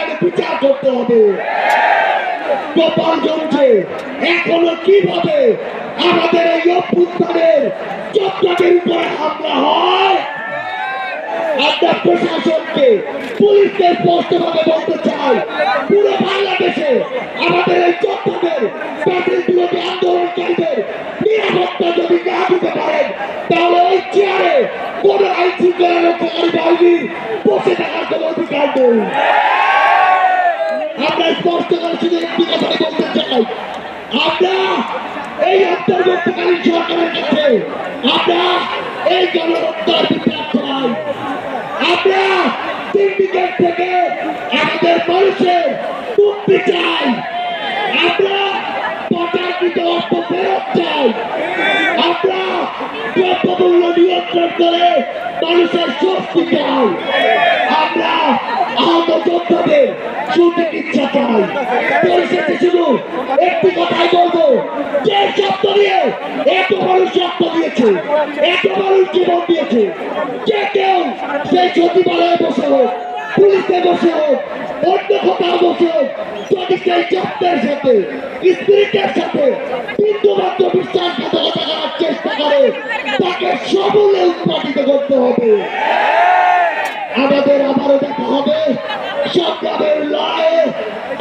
আগে বিচার করতে হবে। গোপাল জমছে এখনও কীভাবে আমাদের এই অভ্যুত্থানের চট্টকের উপরে হামলা হয়। আমরা প্রশাসনকে, পুলিশকে স্পষ্টভাবে বলতে চাই, পুরো বাংলাদেশে আমাদের এই চট্টগ্রামের প্যাসেজ বিরোধী আন্দোলনকারীদের নিরাপত্তা যদি কোন আইন রক্ষাকারী বাহিনীর বসে থাকার কোনো অধিকার নেই। স্পষ্ট করে শুধু একটি কথা বলতে চাই। আমরা এই অন্তর্বর্তীকালীন সরকারের কাছে আমরা এই গণহত্যার বিচার চাই। আমরা সিন্ডিকেট থেকে আমাদের মানুষের মুক্তি চাই। আমরা পটাকিত অর্থ ফেরত চাই। আমরা দ্রব্যমূল্য নিয়ন্ত্রণ করে মানুষের স্বস্তি চাই। আমরা আহত যোদ্ধাদের সুচিকিৎসা চাই পরিশেষে শুধু একটি কথাই বলব, যে শব্দ দিয়ে এত মানুষ শব্দ দিয়েছে, এত মানুষ জীবন দিয়েছে, যে কেউ সেই সচিবালয়ে বসে হোক, পুলিশে বসে হোক, অন্য কোথাও হবে। আমাদের আবারও দেখা হবে। সংগ্রামের লড়াইয়ে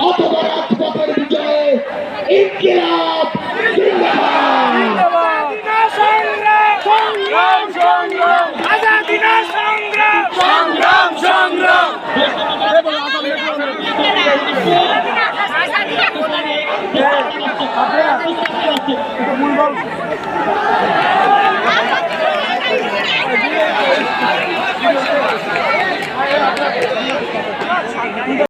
অথবা রাজপথের বিজয়ে ইনকিলাব। সংগ্রাম সংগ্রাম সংগ্রাম।